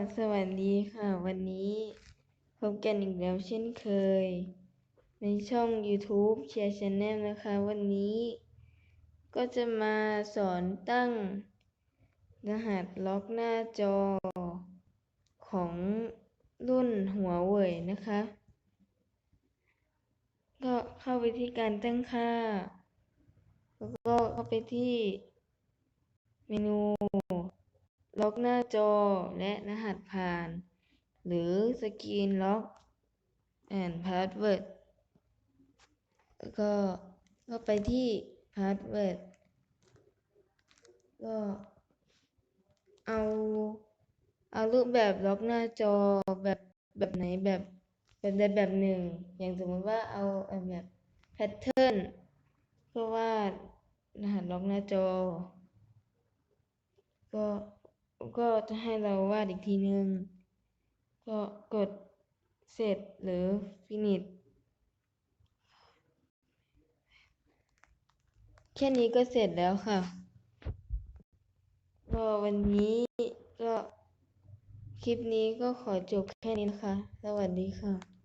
สวัสดีค่ะ วันนี้พบกันอีกแล้วเช่นเคย ในช่อง YouTube เชียร์ช n แนลนะคะ วันนี้ก็จะมาสอนตั้ง รหัสล็อกหน้าจอของรุ่นหัวเว่ยนะคะ ก็เข้าไปที่การตั้งค่า แล้วก็เข้าไปที่เมนู ล็อกหน้าจอและรหัสผ่าน หรือสกรีนล็อกแอนพาสเวิร์ดก็ก็ไปที่พาสเวิร์ดก็เอาเอารูปแบบล็อกหน้าจอแบบแบบไหนแบบแบบใดแบบหนึ่ง อย่างสมมติว่าเอาแบบแพทเทิร์นเพื่อวาดรหัสล็อกหน้าจอ ก็ ก็จะให้เราวาดอีกทีนึง ก็กดเสร็จหรือ finish แค่นี้ก็เสร็จแล้วค่ะก็วันนี้ก็คลิปนี้ก็ขอจบแค่นี้นะคะ สวัสดีค่ะ